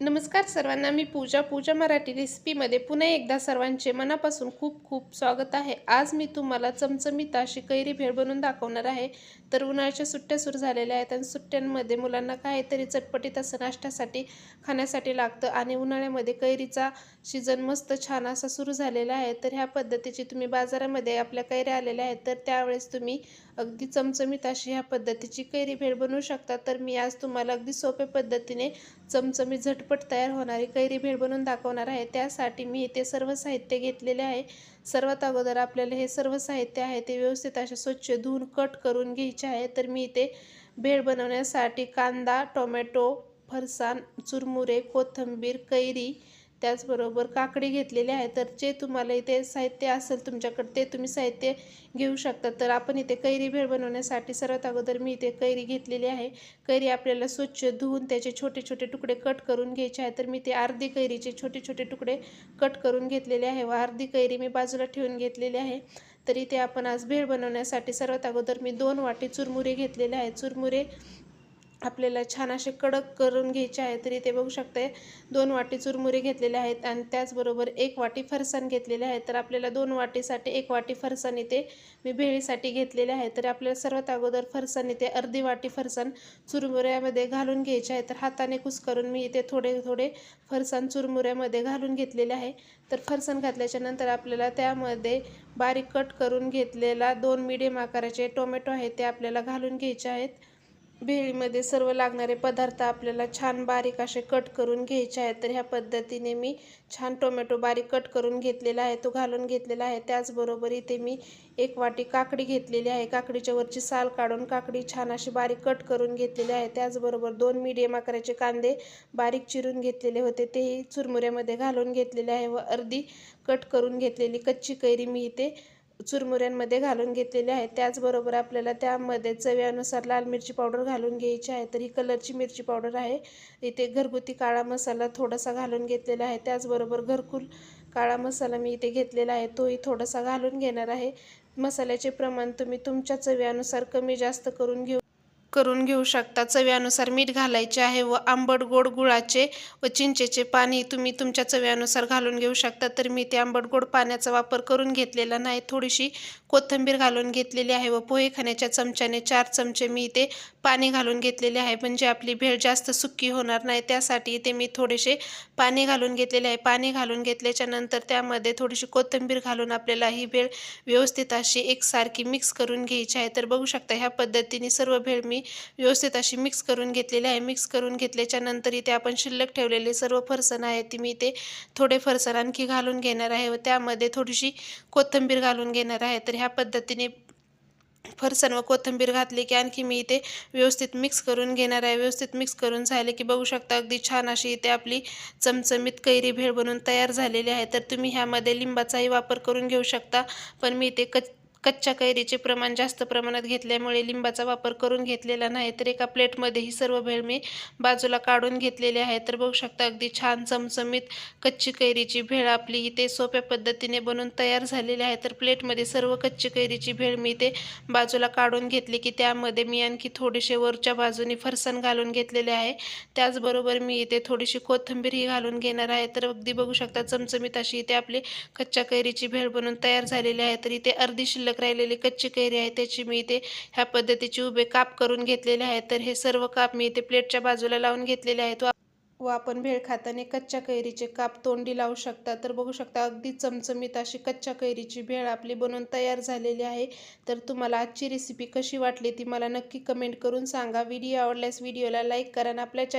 नमस्कार सर्वांना मी पूजा पूजा मराठी रेसिपीमध्ये पुन्हा एकदा सर्वांचे मनापासून खूप खूप स्वागत आहे. आज मी तुम्हाला चमचमीत अशी कैरी भेळ बनवून दाखवणार आहे. तर उन्हाळ्याच्या सुट्ट्या सुरू झालेल्या आहेत आणि सुट्ट्यांमध्ये मुलांना काहीतरी चटपटीत असं नाश्त्यासाठी खाण्यासाठी लागतं आणि उन्हाळ्यामध्ये कैरीचा सीझन मस्त छान असा सुरू झालेला आहे. तर ह्या पद्धतीची तुम्ही बाजारामध्ये आपल्या कैऱ्या आलेल्या आहेत तर त्यावेळेस तुम्ही अगदी चमचमीत अशी ह्या पद्धतीची कैरी भेळ बनवू शकता. तर मी आज तुम्हाला अगदी सोप्या पद्धतीने चमचमीत झटपट तयार होणारी कैरी भेळ बनवून दाखवणार आहे. त्यासाठी मी इथे सर्व साहित्य घेतलेले आहे. सर्वात अगोदर आपल्याला हे सर्व साहित्य आहे ते व्यवस्थित असे स्वच्छ धुवून कट करून घ्यायचे आहे. तर मी इथे भेळ बनवण्यासाठी कांदा टोमॅटो फरसाण चुरमुरे कोथिंबीर कैरी त्याचबरोबर काकडी घेतलेली आहे. तर जे तुम्हाला इथे साहित्य असेल तुमच्याकडे ते तुम्ही साहित्य घेऊ शकता. तर आपण इथे कैरी भेळ बनवण्यासाठी सर्वात अगोदर मी इथे कैरी घेतलेली आहे. कैरी आपल्याला स्वच्छ धुवून त्याचे छोटे छोटे तुकडे कट करून घ्यायचे आहे. तर मी ते अर्धी कैरीचे छोटे छोटे तुकडे कट करून घेतलेले आहे व अर्धी कैरी मी बाजूला ठेवून घेतलेली आहे. तर इथे आपण आज भेळ बनवण्यासाठी सर्वात अगोदर मी दोन वाटी चुरमुरे घेतलेले आहे. चुरमुरे आपल्याला छान असे कडक करून घ्यायचे आहे तरी ते बघू शकते दोन वाटी चुरमुरे घेतलेले आहेत आणि त्याचबरोबर एक वाटी फरसाण घेतलेले आहे. तर आपल्याला दोन वाटीसाठी एक वाटी फरसाण इथे मी भेळीसाठी घेतलेले आहे. तर आपल्याला सर्वात अगोदर फरसाण इथे अर्धी वाटी फरसाण चुरमुऱ्यामध्ये घालून घ्यायचे आहे. तर हाताने कुस्करून मी इथे थोडे थोडे फरसाण चुरमुऱ्यामध्ये घालून घेतलेले आहे. तर फरसाण घातल्याच्या नंतर आपल्याला त्यामध्ये बारीक कट करून घेतलेला दोन मिडियम आकाराचे टोमॅटो आहेत ते आपल्याला घालून घ्यायचे आहेत. भेळीमध्ये सर्व लागणारे पदार्थ आपल्याला छान बारीक असे कट करून घ्यायचे आहेत. तर ह्या पद्धतीने मी छान टोमॅटो बारीक कट करून घेतलेला आहे तो घालून घेतलेला आहे. त्याचबरोबर इथे मी एक वाटी काकडी घेतलेली आहे. काकडीच्या वरची साल काढून काकडी छान अशी बारीक कट करून घेतलेली आहे. त्याचबरोबर दोन मीडियम आकाराचे कांदे बारीक चिरून घेतलेले होते. तेही चुरमुऱ्यामध्ये घालून घेतलेले आहे व अर्धी कट करून घेतलेली कच्ची कैरी मी इथे चुरमुऱ्यांमध्ये घालून घेतलेले आहे त्याचबरोबर आपल्याला त्यामध्ये चव्यानुसार लाल मिरची पावडर घालून घ्यायची आहे. तर ही कलरची मिरची पावडर आहे. इथे घरगुती काळा मसाला थोडासा घालून घेतलेला आहे. त्याचबरोबर घरकुल काळा मसाला मी इथे घेतलेला आहे. तोही थोडासा घालून घेणार आहे. मसाल्याचे प्रमाण तुम्ही तुमच्या चव्यानुसार कमी जास्त करून घेऊ करून घेऊ शकता. चव्यानुसार मीठ घालायचे आहे व आंबट गोड गुळाचे व चिंचेचे पाणी तुम्ही तुमच्या चव्यानुसार घालून घेऊ शकता. तर मी ते आंबट गोड पाण्याचा वापर करून घेतलेला नाही. थोडीशी कोथिंबीर घालून घेतलेली आहे व पोहे खाण्याच्या चमच्याने चार चमचे मी इथे पाणी घालून घेतलेले आहे. म्हणजे आपली भेळ जास्त सुक्की होणार नाही त्यासाठी इथे मी थोडेसे पाणी घालून घेतलेले आहे. पाणी घालून घेतल्याच्या नंतर त्यामध्ये थोडीशी कोथिंबीर घालून आपल्याला ही भेळ व्यवस्थित अशी एकसारखी मिक्स करून घ्यायची आहे. तर बघू शकता ह्या पद्धतीने सर्व भेळ मी व्यवस्थित अशी मिक्स करून घेतलेली आहे. मिक्स करून घेतल्याच्या नंतर इथे आपण शिल्लक ठेवलेले सर्व फरसण आहे ती मी इथे थोडे फरसण आणखी घालून घेणार आहे व त्यामध्ये थोडीशी कोथिंबीर घालून घेणार आहे. तर ह्या पद्धतीने फरसाण व कोथिंबीर घातली की आणखी मी इथे व्यवस्थित मिक्स करून घेणार आहे. व्यवस्थित मिक्स करून झाले की बघू शकता अगदी छान अशी इथे आपली चमचमीत कैरी भेळ बनून तयार झालेली आहे. तर तुम्ही ह्यामध्ये लिंबाचाही वापर करून घेऊ शकता. पण मी इथे कच कच्च्या कैरीचे प्रमाण जास्त प्रमाणात घेतल्यामुळे लिंबाचा वापर करून घेतलेला नाही तर एका प्लेटमध्ये ही सर्व भेळ मी बाजूला काढून घेतलेली आहे. तर बघू शकता अगदी छान चमचमीत कच्ची कैरीची भेळ आपली इथे सोप्या पद्धतीने बनवून तयार झालेली आहे. तर प्लेटमध्ये सर्व कच्ची कैरीची भेळ मी इथे बाजूला काढून घेतली की त्यामध्ये मी आणखी थोडेसे वरच्या बाजूने फरसाण घालून घेतलेले आहे. त्याचबरोबर मी इथे थोडीशी कोथिंबीरही घालून घेणार आहे. तर अगदी बघू शकता चमचमीत अशी इथे आपली कच्च्या कैरीची भेळ बनवून तयार झालेली आहे. तर इथे अर्धी शिल्लक शिल्लक राहिलेली कच्ची कैरी आहे त्याची मी इथे ह्या पद्धतीचे उभे काप करून घेतलेले आहेत. तर हे सर्व काप मी इथे प्लेटच्या बाजूला लावून घेतलेले आहेत. व आपण भेळ खाताना कच्च्या कैरीचे काप तोंडी लावू शकता. तर बघू शकता अगदी चमचमीत अशी कच्च्या कैरीची भेळ आपली बनवून तयार झालेली आहे. तर तुम्हाला आजची रेसिपी कशी वाटली ती मला नक्की कमेंट करून सांगा. व्हिडिओ आवडल्यास व्हिडिओला लाईक करा आणि आपल्या चॅनल